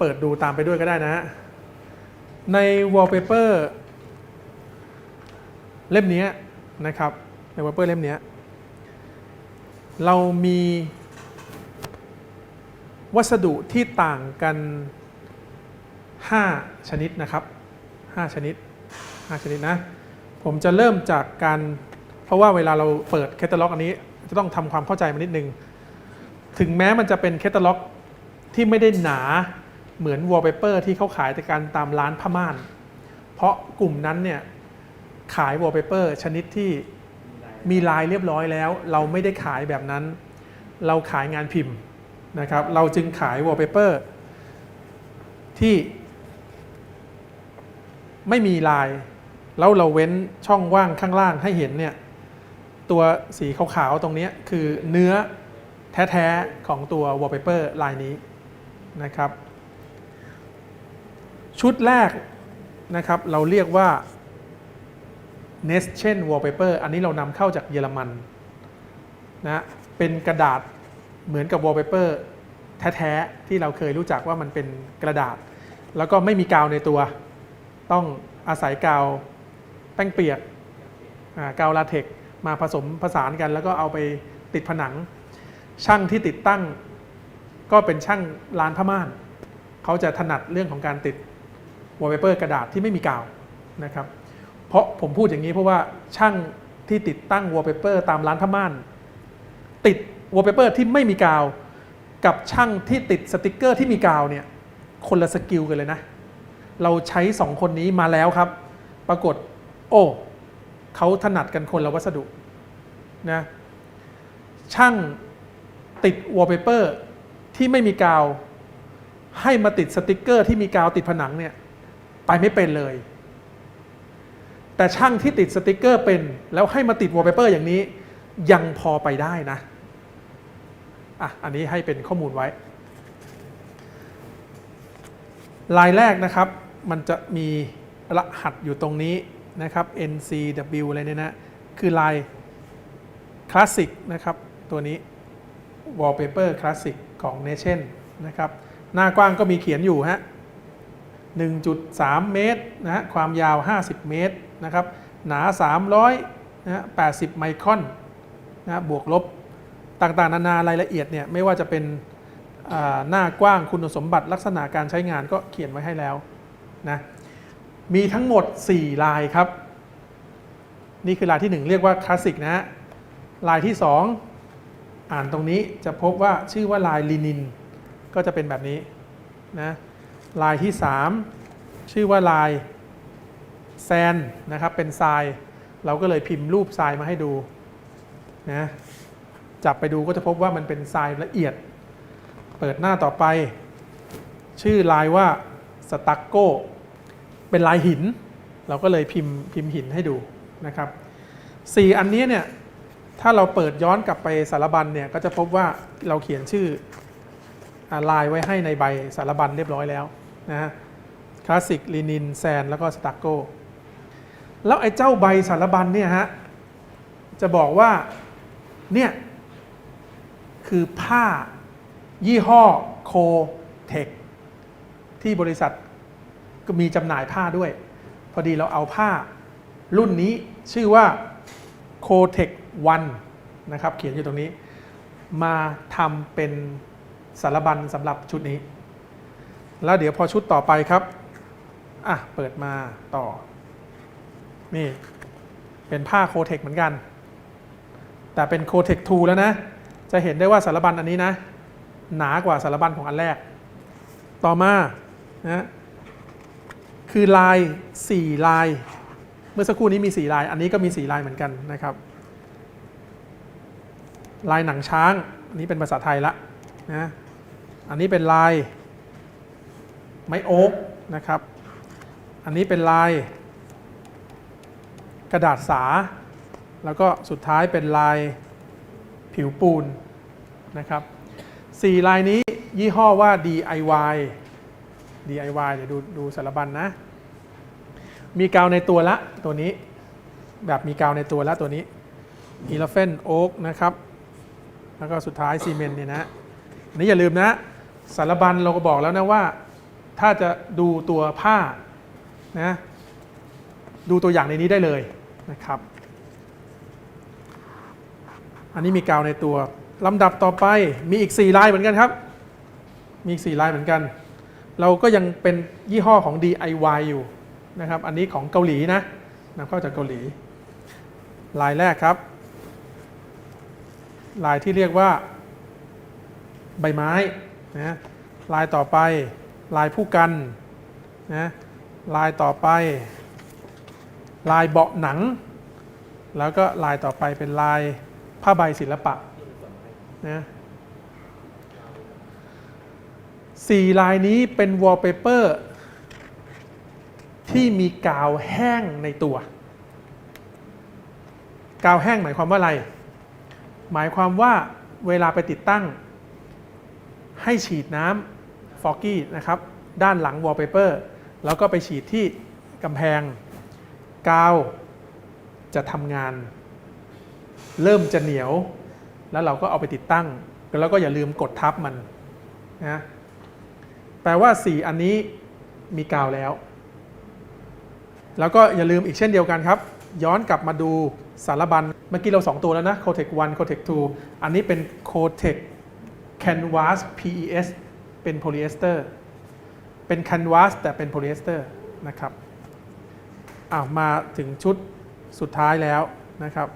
เปิดดูตามไปด้วยก็ได้นะฮะใน wallpaper เล่มนี้นะครับใน wallpaper เล่มนี้เรามีวัสดุที่ต่างกัน 5 ชนิดนะครับ 5 ชนิด 5 ชนิดนะ ผมจะเริ่มจากการ เพราะว่าเวลาเราเปิดแคตตาล็อกอันนี้ จะต้องทำความเข้าใจมันนิดนึง ถึงแม้มันจะเป็นแคตตาล็อกที่ไม่ได้หนา เหมือนวอลเปเปอร์ที่เขาขายแต่การตามร้านผ้าม่าน เพราะกลุ่มนั้นเนี่ยขายวอลเปเปอร์ชนิดที่มีลายเรียบร้อยแล้ว เราไม่ได้ขายแบบนั้น เราขายงานพิมพ์นะครับ เราจึงขายวอลเปเปอร์ที่ไม่มีลาย แล้วเราเว้นช่องว่างข้างล่างให้เห็นเนี่ยตัวสีขาวๆตรงนี้คือเนื้อแท้ ๆ ของตัว wallpaper ลายนี้นะครับ ชุดแรกนะครับเราเรียกว่า Nest wallpaper อันนี้เรานำเข้าจากเยอรมันนะเป็นกระดาษเหมือนกับ wallpaper แท้ๆที่เราเคยรู้จักว่ามันเป็นกระดาษ แล้วก็ไม่มีกาวในตัว ต้องอาศัยกาวแป้งเปียกกาวลาเทกมาผสมผสานกัน แล้วก็เอาไปติดผนัง ช่างที่ติดตั้ง ก็เป็นช่างร้านผ้าม่าน เขาจะถนัดเรื่องของการติด วอลเปเปอร์กระดาษที่ไม่มีกาวนะครับเพราะผมพูดอย่างนี้เพราะว่าช่างที่ติดตั้งวอลเปเปอร์ตามร้านผ้าม่าน ติดวอลเปเปอร์ที่ไม่มีกาว กับช่างที่ติดสติกเกอร์ที่มีกาวเนี่ยคนละสกิลกันเลยนะ เราใช้สองคนนี้มาแล้วครับ ปรากฏ โอ้เขาถนัดกันคนละวัสดุนะช่างติดวอลเปเปอร์ที่ไม่มีกาว ให้มาติดสติกเกอร์ที่มีกาวติดผนังเนี่ย ไปไม่เป็นเลย แต่ช่างที่ติดสติกเกอร์เป็น แล้วให้มาติดวอลเปเปอร์อย่างนี้ ยังพอไปได้นะอะอันนี้ให้เป็นข้อมูลไว้ ลายแรกนะครับ มันจะมีรหัสอยู่ตรงนี้นะครับ NCW อะไรเนี่ยนะ คือลายคลาสสิกนะครับ ตัวนี้ Wallpaper Classic ของ Nation นะครับ หน้ากว้างก็มีเขียนอยู่ฮะ 1.3 เมตรนะฮะความยาว 50 เมตรนะครับหนา 300นะฮะ80 ไมครอนนะบวกลบต่างๆ นานารายละเอียดเนี่ยไม่ว่าจะเป็นหน้ากว้างคุณสมบัติลักษณะการใช้งานก็เขียนไว้ให้แล้วนะมีทั้งหมด 4 ลายครับ นี่คือลายที่ 1 เรียกว่าคลาสสิกนะฮะลายที่ 2 อ่านตรงนี้จะพบว่าชื่อว่าลายลินิน ก็จะเป็นแบบนี้นะ ลายที่ 3 ชื่อว่าลายแซนนะครับเป็นทราย เราก็เลยพิมพ์รูปทรายมาให้ดูนะจับไปดูก็จะพบว่ามันเป็นทรายละเอียด เปิดหน้าต่อไป ชื่อลายว่าสตักโกเป็นลายหิน เราก็เลยพิมพ์พิมพ์หินให้ดูนะครับสี่อันนี้เนี่ยถ้าเราเปิดย้อนกลับไปสารบัญเนี่ยก็จะพบว่าเราเขียนชื่ออลายไว้ให้ในใบสารบัญเรียบร้อยแล้ว นะฮะคลาสสิกลินินแซนแล้วก็สตักโกแล้วไอ้เจ้าใบสารบัญเนี่ยฮะจะบอกว่าเนี่ยคือผ้ายี่ห้อโคเทคที่บริษัทก็มีจำหน่ายผ้าด้วย พอดีเราเอาผ้ารุ่นนี้ชื่อว่า c o t e c One นะครับ เขียนอยู่ตรงนี้ มาทำเป็นสารบัญสำหรับชุดนี้ แล้วเดี๋ยวพอชุดต่อไปครับอะเปิดมาต่อ นี่ เป็นผ้าโคเทคเหมือนกัน แต่เป็นโคเทค2แล้วนะ จะเห็นได้ว่าสารบัญอันนี้นะ หนากว่าสารบัญของอันแรก ต่อมานะคือลาย 4 ลาย เมื่อสักครู่นี้มี 4 ลาย อันนี้ก็มี 4 ลายเหมือนกันนะครับ ลายหนังช้าง อันนี้เป็นภาษาไทยละนะ อันนี้เป็นลาย ไม้โอ๊กนะครับ อันนี้เป็นลาย กระดาษสา แล้วก็สุดท้ายเป็นลายผิวปูนนะครับสี่ลายนี้ยี่ห้อว่า DIY DIY เดี๋ยวดูดูสารบัญนนะ มีกาวในตัวละตัวนี้ แบบมีกาวในตัวละตัวนี้ Elephant Oak นะครับ แล้วก็สุดท้ายซีเมนต์เนี่ยนะ อันนี้อย่าลืมนะ สารบัญเราก็บอกแล้วนะว่า ถ้าจะดูตัวผ้านะดูตัวอย่างในนี้ได้เลยนะครับ อันนี้มีกาวในตัวลำดับต่อไปมีอีก 4 ลายเหมือนกันครับ มีอีก 4 ลายเหมือนกัน เราก็ยังเป็นยี่ห้อของ DIY อยู่นะครับ อันนี้ของเกาหลีนะนำเข้าจากเกาหลี ลายแรกครับ ลายที่เรียกว่าใบไม้นะลายต่อไป ลายผู้กันนะลายต่อไป ลายเบาะหนัง แล้วก็ลายต่อไปเป็นลายผ้าใบศิลปะนะสี่ลายนี้เป็นวอลเปเปอร์ที่มีกาวแห้งในตัว กาวแห้งหมายความว่าอะไร หมายความว่าเวลาไปติดตั้ง ให้ฉีดน้ำ ฟอกกี้นะครับด้านหลังวอลเปเปอร์แล้วก็ไปฉีดที่กำแพงกาวจะทำงาน เริ่มจะเหนียว แล้วเราก็เอาไปติดตั้ง แล้วก็อย่าลืมกดทับมันนะแปลว่า 4 อันนี้มีกาวแล้ว แล้วก็อย่าลืมอีกเช่นเดียวกันครับ ย้อนกลับมาดูสารบัญเมื่อกี้เรา 2 ตัวแล้วนะ Cotec 1 Cotec 2 อันนี้เป็น Cotec Canvas PES เป็นโพลีเอสเตอร์เป็น Canvas แต่เป็นโพลีเอสเตอร์นะครับอ้าวมาถึงชุดสุดท้ายแล้วนะครับ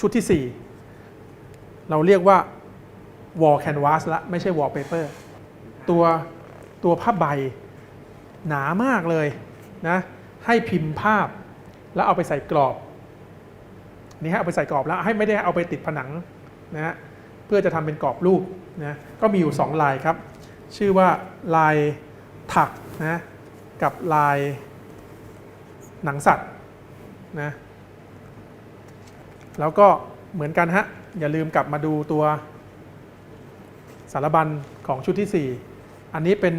ชุดที่ 4 เราเรียกว่า wall canvas ละไม่ใช่ wall paper ตัวตัวผ้าใบหนามากเลยนะให้พิมพ์ภาพแล้วเอาไปใส่กรอบนี่ฮะเอาไปใส่กรอบแล้วให้ไม่ได้เอาไปติดผนังนะฮะเพื่อจะทำเป็นกรอบรูปนะก็มีอยู่ 2 ลายครับ ชื่อว่าลายถักนะกับลายหนังสัตว์นะแล้วก็เหมือนกันฮะ อย่าลืมกลับมาดูตัวสารบัญของชุดที่ 4 อันนี้เป็น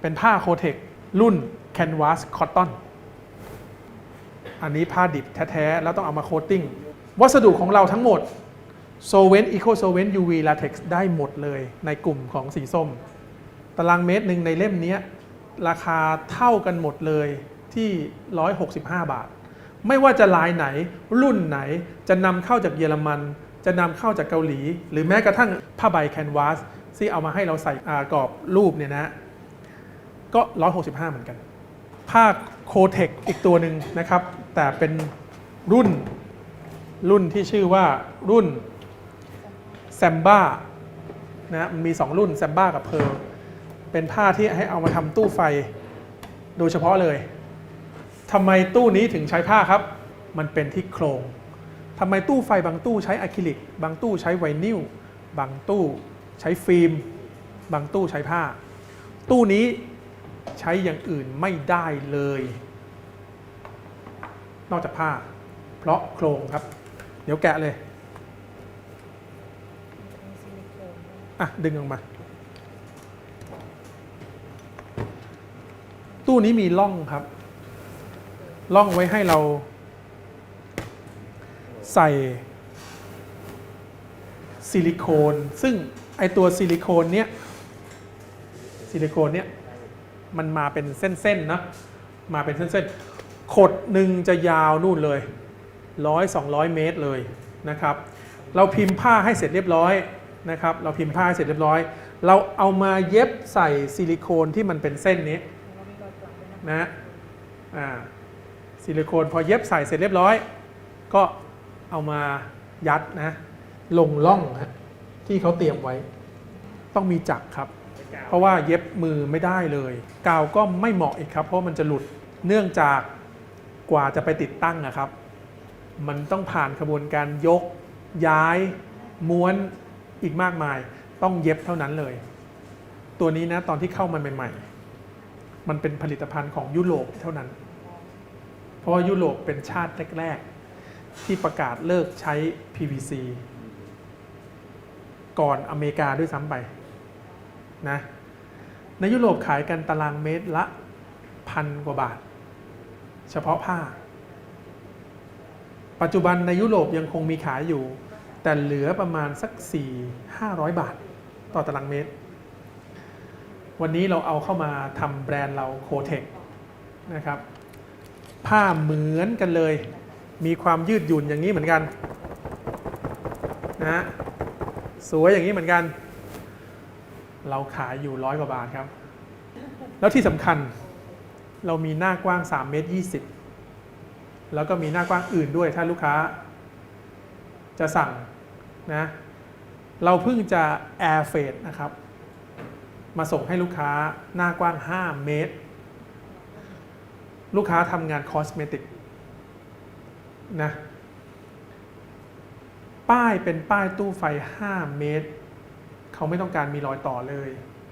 เป็นผ้าโคเทครุ่น Canvas Cotton อันนี้ผ้าดิบแท้ๆ แล้วต้องเอามาโคตติ้ง วัสดุของเราทั้งหมด Solvent Eco Solvent UV Latex ได้หมดเลยในกลุ่มของสีส้ม ตารางเมตรหนึ่งในเล่มนี้ราคาเท่ากันหมดเลยที่ 165 บาท ไม่ว่าจะลายไหน รุ่นไหนจะนำเข้าจากเยอรมัน จะนำเข้าจากเกาหลี หรือแม้กระทั่งผ้าใบแคนวาสที่เอามาให้เราใส่อากรอบรูปเนี่ยนะ ก็ 165 เหมือนกัน ผ้าโคเทคอีกตัวหนึ่งนะครับ แต่เป็นรุ่นรุ่นที่ชื่อว่ารุ่นแซมบ้านะมันมี 2 รุ่นแซมบ้ากับเพ r ร์ เป็นผ้าที่ให้เอามาทำตู้ไฟ โดยเฉพาะเลยทำไมตู้นี้ถึงใช้ผ้าครับ มันเป็นที่โครงทำไมตู้ไฟบางตู้ใช้อะคริลิก บางตู้ใช้ไวนิล บางตู้ใช้ฟิล์ม บางตู้ใช้ผ้า ตู้นี้ใช้อย่างอื่นไม่ได้เลย นอกจากผ้า เพราะโครงครับ เดี๋ยวแกะเลย อะ ดึงออกมา ตู้นี้มีร่องครับร่องไว้ให้เรา ใส่ซิลิโคน ซึ่งไอตัวซิลิโคนเนี้ยซิลิโคนเนี้ยมันมาเป็นเส้นๆนะมาเป็นเส้นๆขดหนึ่งจะยาวนู่นเลยร้อยสองร้อยเมตรเลยนะครับ เราพิมพ์ผ้าให้เสร็จเรียบร้อยนะครับ เราพิมพ์ผ้าให้เสร็จเรียบร้อย เราเอามาเย็บใส่ซิลิโคนที่มันเป็นเส้นนี้ นะอ่าซิลิโคนพอเย็บใส่เสร็จเรียบร้อย ก็เอามายัดนะลงล่องฮะที่เขาเตรียมไว้ ต้องมีจักรครับ เพราะว่าเย็บมือไม่ได้เลย กาวก็ไม่เหมาะอีกครับ เพราะมันจะหลุดเนื่องจากกว่าจะไปติดตั้งนะครับ มันต้องผ่านกระบวนการยก ย้าย ม้วนอีกมากมาย ต้องเย็บเท่านั้นเลย ตัวนี้นะตอนที่เข้ามาใหม่ ๆ มันเป็นผลิตภัณฑ์ของยุโรปเท่านั้น เพราะว่ายุโรปเป็นชาติแรก ๆ ที่ประกาศเลิกใช้ PVC ก่อนอเมริกาด้วยซ้ำไปนะในยุโรปขายกันตารางเมตรละพันกว่าบาท เฉพาะผ้า ปัจจุบันในยุโรปยังคงมีขายอยู่ แต่เหลือประมาณสัก 4 500 บาท ต่อตารางเมตร วันนี้เราเอาเข้ามาทำแบรนด์เราโคเทคนะครับ ผ้าเหมือนกันเลย มีความยืดหยุ่นอย่างนี้เหมือนกันนะสวยอย่างนี้เหมือนกัน เราขายอยู่ร้อยกว่าบาทครับ แล้วที่สำคัญเรามีหน้ากว้าง3เมตร20 แล้วก็มีหน้ากว้างอื่นด้วยถ้าลูกค้า จะสั่งนะ เราเพิ่งจะ Air f a d e นะครับ มาส่งให้ลูกค้าหน้ากว้าง 5 เมตร ลูกค้าทำงานคอสเมติกนะป้ายเป็นป้ายตู้ไฟ 5 เมตร เขาไม่ต้องการมีรอยต่อเลย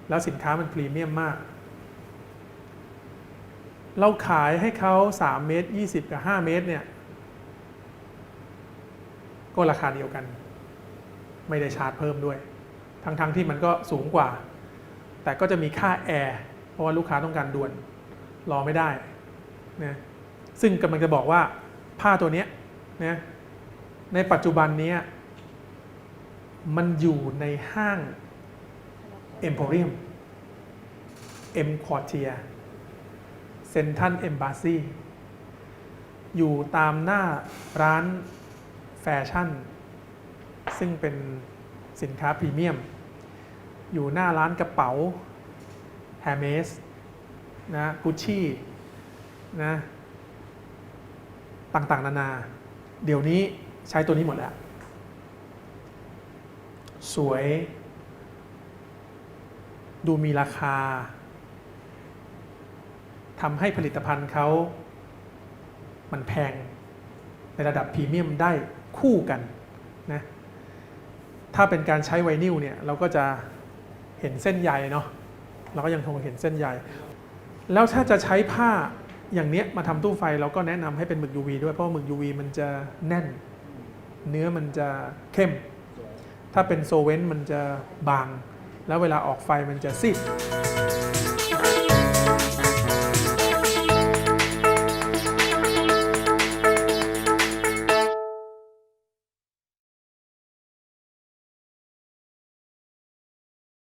แล้วสินค้ามันพรีเมียมมาก เราขายให้เขา 3 เมตร 20 กับ 5 เมตรเนี่ย ก็ราคาเดียวกัน ไม่ได้ชาร์จเพิ่มด้วย ทั้งๆทที่มันก็สูงกว่า แต่ก็จะมีค่าแอร์เพราะว่าลูกค้าต้องการด่วนรอไม่ได้นะซึ่งกำลังจะบอกว่าผ้าตัวเนี้ยนะในปัจจุบันเนี้ยมันอยู่ในห้าง Emporium M Quartier เซนทันเอมบ s ซีอยู่ตามหน้าร้านแฟชั่น ซึ่งเป็นสินค้าพรีเมียม อยู่หน้าร้านกระเป๋า h ฮ r m e s นะกุชชี่นะต่างๆ นานา เดี๋ยวนี้ใช้ตัวนี้หมดแล้ว สวย ดูมีราคาทำให้ผลิตภัณฑ์เขา มันแพง ในระดับพรีเมียมได้คู่กันนะถ้าเป็นการใช้ไวนิลเนี่ย เราก็จะ เห็นเส้นใยเนาะเราก็ยังคงเห็นเส้นใย แล้วถ้าจะใช้ผ้าอย่างเนี้ยมาทำตู้ไฟเราก็แนะนำให้เป็นหมึก UV ด้วยเพราะหมึก UV มันจะแน่น เนื้อมันจะเข้ม ถ้าเป็นโซเวนต์มันจะบาง แล้วเวลาออกไฟมันจะซีด